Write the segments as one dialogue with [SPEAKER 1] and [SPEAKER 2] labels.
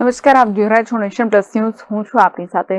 [SPEAKER 1] નમસ્કાર, આપ જોઈ રહ્યા છો નેશન પ્લસ ન્યૂઝ. હું છું આપની સાથે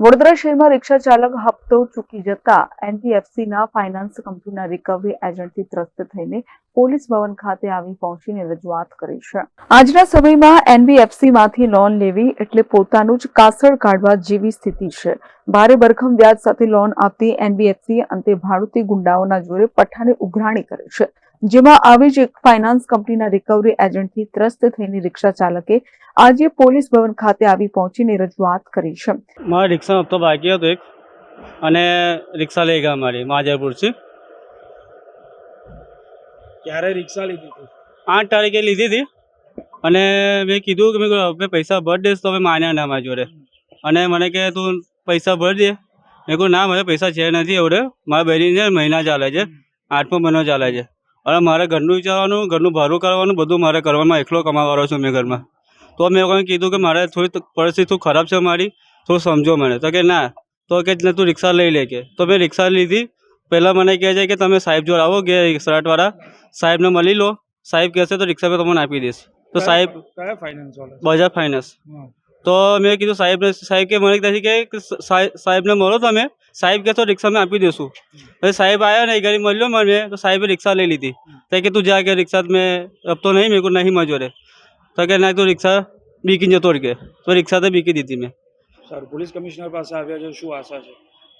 [SPEAKER 1] વડોદરા શહેરમાં રિક્ષા ચાલક હપ્તો ચૂકી જતા એનબીએફસીના ફાઇનાન્સ કંપનીના રિકવરી એજન્ટથી ત્રસ્ત થઈને પોલીસ ભવન ખાતે આવી પહોંચીને રજૂઆત કરી છે. આજના સમયમાં એનબીએફસીમાંથી લોન લેવી એટલે પોતાનું જ કાસળ કાઢવા જેવી સ્થિતિ છે. ભારે ભરખમ વ્યાજ સાથે લોન આપતી એનબીએફસી અંતે ભાડુતી ગુંડાઓના જોરે પઠ્ઠાની ઉઘરાણી કરે છે. જેમાં આવી જ એક ફાઇનાન્સ કંપનીના રિકવરી એજન્ટથી ત્રસ્ત થઈને રિક્ષા ચાલકે આજે પોલીસ ભવન ખાતે આવી પહોંચીને રજૂઆત કરી છે.
[SPEAKER 2] મારા રિક્ષાનો હપ્તો બાકી હતો એક. અને રિક્ષા લઈ ગયા મારી છે
[SPEAKER 3] ક્યારે રિક્ષા લીધી હતી?
[SPEAKER 2] આઠ તારીખે લીધી હતી. અને મેં કીધું કે મેં પૈસા ભરી દઈશ તો મેં માન્યા ના મારી જોડે. અને મને કે તું પૈસા ભરી દે. મેં કહું ના મારે પૈસા છે નથી એવડે. મારા બહેની છે મહિના ચાલે છે. આઠમો મહિનો ચાલે છે. અને મારે ઘરનું વિચારવાનું ઘરનું ભાડું કરવાનું બધું મારે કરવામાં એકલો કમાવાનો છું મેં ઘરમાં. તો મેં કોઈ કીધું કે મારે થોડી પરિસ્થિતિ ખરાબ છે મારી થોડું સમજો મને. તો કે ના તો કે તું રિક્ષા લઈ લે કે. તો મેં રિક્ષા લીધી. પહેલાં મને કહે છે કે તમે સાહેબ જોડે આવો કે સરાટવાળા. સાહેબને મળી લો. સાહેબ કહેશે તો રિક્ષા મેં તમને આપી દઈશ. તો સાહેબ
[SPEAKER 3] કયા ફાઇનાન્સ
[SPEAKER 2] બજાજ ફાઇનાન્સ. તો મેં કીધું સાહેબને સાહેબ કે મને કહે કે સાહેબ સાહેબને મળો તમે. સાહેબ કે તો રિક્ષા મેં આપી દઈશું પછી સાહેબ આવ્યા ને એ ઘરે મળ્યો મને તો સાહેબે રિક્ષા લઈ લીધી. તો કે તું જા કે રિક્ષા મેં આપતો નહીં મેં કોઈ નહીં મજો રે. તો કે ના તું રિક્ષા બીકી જતો કે. તો રિક્ષા તો બીકી દીધી મેં.
[SPEAKER 3] સર પોલીસ કમિશનર પાસે આવ્યા છે શું આશા છે?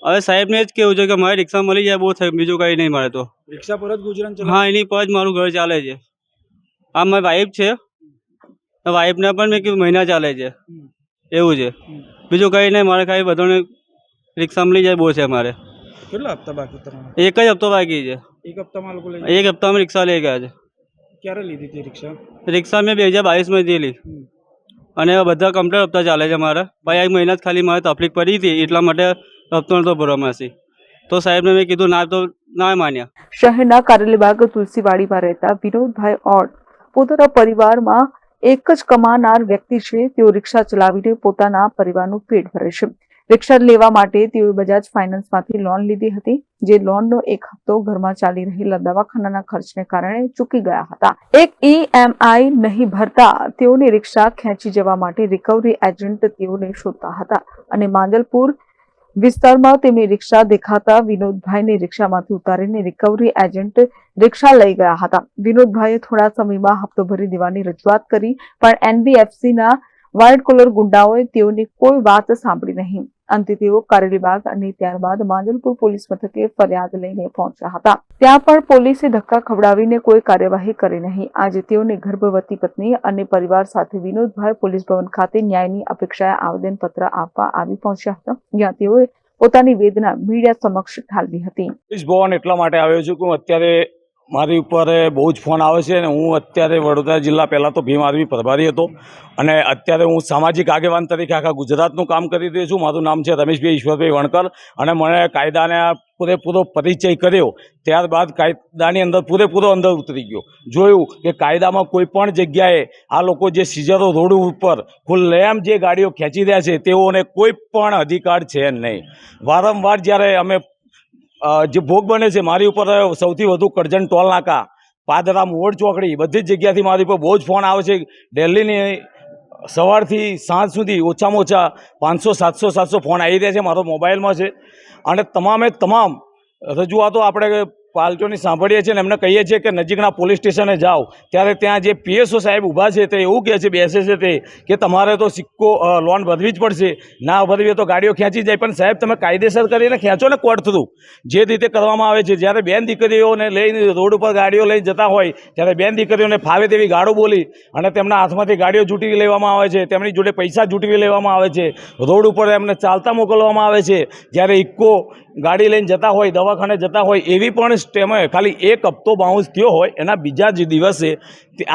[SPEAKER 2] હવે સાહેબને જ કેવું છે કે મારે રિક્ષા મળી જાય બહુ થાય બીજું કંઈ નહીં મળે તો.
[SPEAKER 3] રિક્ષા પર જ ગુજરાન
[SPEAKER 2] હા એની પર જ મારું ઘર ચાલે છે. આ મારી વાઈફ છે. વાઈફને પણ મેં કીધું મહિના ચાલે છે. એવું છે. બીજું કંઈ નહીં મારે ખાલી બધાને રિક્ષા લઈ જાય બહુ છે મારે
[SPEAKER 3] કેટલા હપ્તા બાકી તમારા?
[SPEAKER 2] એક જ હપ્તો બાકી છે.
[SPEAKER 3] એક હપ્તામાં લોકો લઈ
[SPEAKER 2] એક હપ્તામાં રિક્ષા લઈ ગયા છે.
[SPEAKER 3] ક્યારે લીધી હતી રિક્ષા?
[SPEAKER 2] રિક્ષા મેં બે હજાર બાવીસમાં લીધી અને બધા કમ્પ્લેટ હપ્તા ચાલે છે મારા ભાઈ એક મહિના જ ખાલી મારે તકલીફ પડી હતી એટલા માટે હપ્તો નતો ભરવામાં તો સાહેબને મેં કીધું ના તો ના માન્યા.
[SPEAKER 1] શહેરના કારેલીબાગ તુલસીવાડીમાં રહેતા વિનોદભાઈ ઓડ પોતાના પરિવારમાં એક જ કમાનાર વ્યક્તિ છે. તેઓ રિક્ષા ચલાવીને પોતાના પરિવારનું પેટ ભરે છે. રિક્ષા લેવા માટે તેઓએ બજાજ ફાઇનાન્સમાંથી લોન લીધી હતી, જે લોનનો એક હપ્તો ઘરમાં ચાલી રહેલા દવાખાનાના ખર્ચને કારણે ચૂકી ગયા હતા. એક ઈએમઆઈ નહીં ભરતા તેઓની રિક્ષા ખેંચી જવા માટે રિકવરી એજન્ટ તેઓને શોધતા હતા અને માંજલપુર વિસ્તારમાં તેમની રિક્ષા દેખાતા વિનોદભાઈને રિક્ષામાંથી ઉતારીને રિકવરી એજન્ટ રિક્ષા લઈ ગયા હતા. વિનોદભાઈએ થોડા સમયમાં હપ્તો ભરી દેવાની રજૂઆત કરી, પણ એનબીએફસીના વ્હાઇટ કોલર ગુંડાઓએ તેઓની કોઈ વાત સાંભળી નહીં. અંતે તેઓ કારેલીબાગ અને ત્યારબાદ માંજલપુર પોલીસ મથકે ફરિયાદ લઈને પહોંચ્યા હતા. ત્યાં પણ પોલીસે ધક્કા ખવડાવીને કોઈ કાર્યવાહી કરી નહીં. આજે તેઓને ગર્ભવતી પત્ની અને પરિવાર સાથે વિનોદભાઈ પોલીસ ભવન ખાતે ન્યાયની અપેક્ષાએ આવેદનપત્ર આપવા આવી પહોંચ્યા હતા. જ્યાં તેઓએ પોતાની વેદના મીડિયા સમક્ષ ઠાલવી હતી.
[SPEAKER 4] પોલીસ ભવન એટલા માટે આવ્યો છું કે અત્યારે મારી ઉપર બહુ જ ફોન આવે છે અને હું અત્યારે વડોદરા જિલ્લા પહેલાં તો ભીમ આર્મી પ્રભારી હતો અને અત્યારે હું સામાજિક આગેવાન તરીકે આખા ગુજરાતનું કામ કરી રહ્યો છું. મારું નામ છે રમેશભાઈ ઈશ્વરભાઈ વણકર અને મને કાયદાને પૂરેપૂરો પરિચય કર્યો. ત્યારબાદ કાયદાની અંદર પૂરેપૂરો અંદર ઉતરી ગયો. જોયું કે કાયદામાં કોઈ પણ જગ્યાએ આ લોકો જે સીઝરો રોડ ઉપર ખુલ્લેઆમ જે ગાડીઓ ખેંચી રહ્યા છે તેઓને કોઈ પણ અધિકાર છે નહીં. વારંવાર જ્યારે અમે જે ભોગ બને છે, મારી ઉપર સૌથી વધુ કરજણ ટોલ નાકા. પાદરા મોડ ચોકડી, બધી જ જગ્યાથી મારી ઉપર બહુ જ ફોન આવે છે. દિલ્હીની સવારથી સાંજ સુધી ઓછામાં ઓછા પાંચસો, સાતસો સાતસો ફોન આવી રહ્યા છે મારો મોબાઈલમાં છે. અને તમામે તમામ રજૂઆતો આપણે પાલચોની સાંભળીએ છીએ ને એમને કહીએ છીએ કે નજીકના પોલીસ સ્ટેશને જાઓ. ત્યારે ત્યાં જે પીએસઓ સાહેબ ઊભા છે તે એવું કહે છે, બેસે છે તે, કે તમારે તો સિક્કો લોન ભરવી જ પડશે. ના ભરવી તો ગાડીઓ ખેંચી જાય. પણ સાહેબ, તમે કાયદેસર કરીને ખેંચો ને કોર્ટ થતું જે રીતે કરવામાં આવે છે, જ્યારે બેન દીકરીઓને લઈને રોડ ઉપર ગાડીઓ લઈને જતા હોય, ત્યારે બેન દીકરીઓને ફાવે તેવી ગાડો બોલી અને તેમના હાથમાંથી ગાડીઓ જૂટી લેવામાં આવે છે, તેમની જોડે પૈસા જૂટવી લેવામાં આવે છે. રોડ ઉપર એમને ચાલતા મોકલવામાં આવે છે. જ્યારે ઇક્કો ગાડી લઈને જતા હોય, દવાખાને જતા હોય, એવી પણ સ્ટેમે ખાલી એક હપ્તો બાઉન્સ થયો હોય, એના બીજા જ દિવસે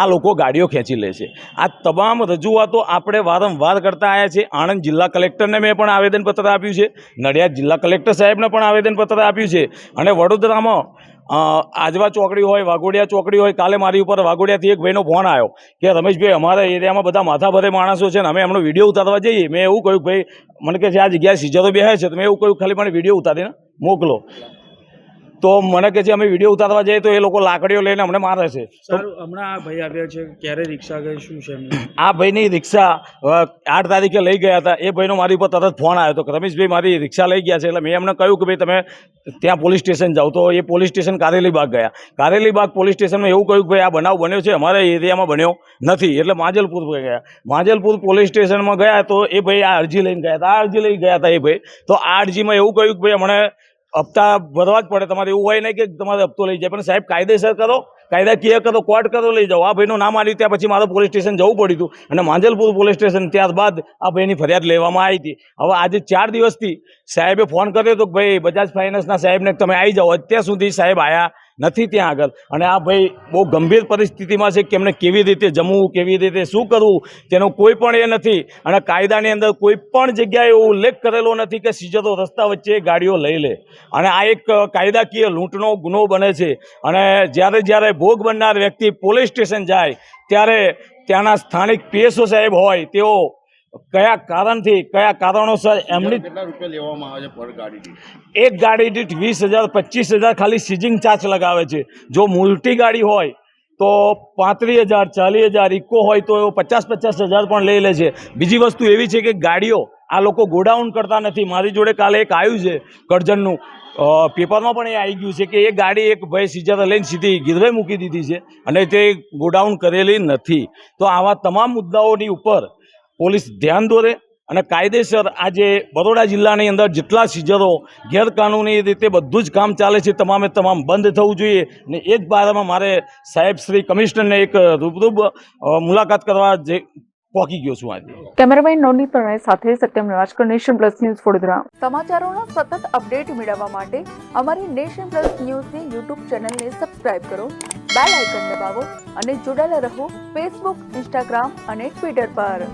[SPEAKER 4] આ લોકો ગાડીઓ ખેંચી લે છે. આ તમામ રજૂઆતો આપણે વારંવાર કરતા આવ્યા છે આણંદ જિલ્લા કલેક્ટરને મેં પણ આવેદનપત્ર આપ્યું છે. નડિયાદ જિલ્લા કલેક્ટર સાહેબને પણ આવેદનપત્ર આપ્યું છે. અને વડોદરામાં આજવા ચોકડી હોય, વાઘોડિયા ચોકડી હોય, કાલે મારી ઉપર વાઘોડિયાથી એક ભાઈનો ફોન આવ્યો કે, રમેશભાઈ, અમારા એરિયામાં બધા માથા ભરે માણસો છે ને અમે એમનો વીડિયો ઉતારવા જઈએ. મેં એવું કહ્યું ભાઈ, મને કે છે, આ જગ્યાએ સીઝરો બેસે છે, તો મેં એવું કહ્યું, ખાલી મને વીડિયો ઉતારીને મોકલો. તો મને કે છે અમે વીડિયો ઉતારવા જઈએ તો એ લોકો લાકડીઓ લઈને અમને મારે છે.
[SPEAKER 3] હમણાં આ ભાઈ આવ્યા છે ક્યારે રિક્ષા ગઈ શું છે
[SPEAKER 4] આ ભાઈની રિક્ષા આઠ તારીખે લઈ ગયા હતા. એ ભાઈનો મારી ઉપર તરત ફોન આવ્યો હતો કે રમેશભાઈ મારી રિક્ષા લઈ ગયા છે. એટલે મેં એમને કહ્યું કે ભાઈ તમે ત્યાં પોલીસ સ્ટેશન જાઓ. તો એ પોલીસ સ્ટેશન કારેલીબાગ ગયા. કારેલી બાગ પોલીસ સ્ટેશનમાં એવું કહ્યું કે ભાઈ આ બનાવ બન્યો છે અમારા એરિયામાં બન્યો નથી. એટલે માજલપુર ગયા. માજલપુર પોલીસ સ્ટેશનમાં ગયા તો એ ભાઈ આ અરજી લઈને ગયા હતા. આ અરજી લઈ ગયા હતા એ ભાઈ. તો આ અરજીમાં એવું કહ્યું કે ભાઈ અમને હપ્તા ભરવા જ પડે. તમારે એવું હોય નહીં કે તમારે હપ્તો લઈ જાય. પણ સાહેબ, કાયદેસર કરો. કાયદાકીય કરો, કોર્ટ કરો, લઈ જાઓ. આ ભાઈનું નામ આવ્યું ત્યાં પછી મારે પોલીસ સ્ટેશન જવું પડ્યું હતું. અને માંજલપુર પોલીસ સ્ટેશન ત્યારબાદ આ ભાઈની ફરિયાદ લેવામાં આવી હતી. હવે આજે ચાર દિવસથી સાહેબે ફોન કર્યો હતો કે ભાઈ, બજાજ ફાઇનાન્સના સાહેબને તમે આવી જાઓ. અત્યાર સુધી સાહેબ આવ્યા નથી ત્યાં આગળ. અને આ ભાઈ બહુ ગંભીર પરિસ્થિતિમાં છે કે એમને કેવી રીતે જમવું, કેવી રીતે શું કરવું, તેનો કોઈ પણ એ નથી. અને કાયદાની અંદર કોઈ પણ જગ્યાએ એવો ઉલ્લેખ કરેલો નથી કે સીજતો રસ્તા વચ્ચે ગાડીઓ લઈ લે. અને આ એક કાયદાકીય લૂંટનો ગુનો બને છે. અને જ્યારે જ્યારે ભોગ બનનાર વ્યક્તિ પોલીસ સ્ટેશન જાય, ત્યારે ત્યાંના સ્થાનિક પીએસઓ સાહેબ હોય, તેઓ કયા કારણથી કયા કારણોસર એમની
[SPEAKER 5] કેટલા રૂપિયા લેવામાં આવે છે પર ગાડી દીઠ?
[SPEAKER 4] એક ગાડી દીઠ વીસ હજાર પચીસ હજાર ખાલી સીઝિંગ ચાર્જ લગાવે છે. જો મોટી ગાડી હોય તો પાંત્રીસ હજાર ચાલીસ હજાર ઇકો હોય તો પચાસ પચાસ હજાર પણ લઈ લે છે. બીજી વસ્તુ એવી છે કે ગાડીઓ આ લોકો ગોડાઉન કરતા નથી. મારી જોડે કાલે એક આવ્યું છે કરજણનું. પેપરમાં પણ એ આવી ગયું છે કે એ ગાડી એક ભાઈ સીજા લઈને સીધી ગીરવે મૂકી દીધી છે અને તે ગોડાઉન કરેલી નથી. તો આવા તમામ મુદ્દાઓની ઉપર પોલીસ ધ્યાન દોરે અને કાયદેસર આજે બરોડા જિલ્લાની અંદર જેટલા સીઝરો ગેરકાનૂની રીતે બધું જ કામ ચાલે છે તમામે તમામ બંધ થવું જોઈએ. ને એ જ બારામાં મારે સાહેબ શ્રી કમિશનરને એક રૂબરૂબ મુલાકાત કરવા જે પહોંચી ગયો છું આજે.
[SPEAKER 1] કેમેરામેન નવનીત પ્રણય સાથે Satyam Niwaskar Nation Plus News Vadodara. સમાચારોના સતત અપડેટ મેળવવા માટે અમારી નેશન પ્લસ ન્યૂઝની યુટ્યુબ ચેનલને સબસ્ક્રાઇબ કરો બેલ આઇકન દબાવો અને જોડાયેલા રહો ફેસબુક ઇન્સ્ટાગ્રામ અને ટ્વિટર પર.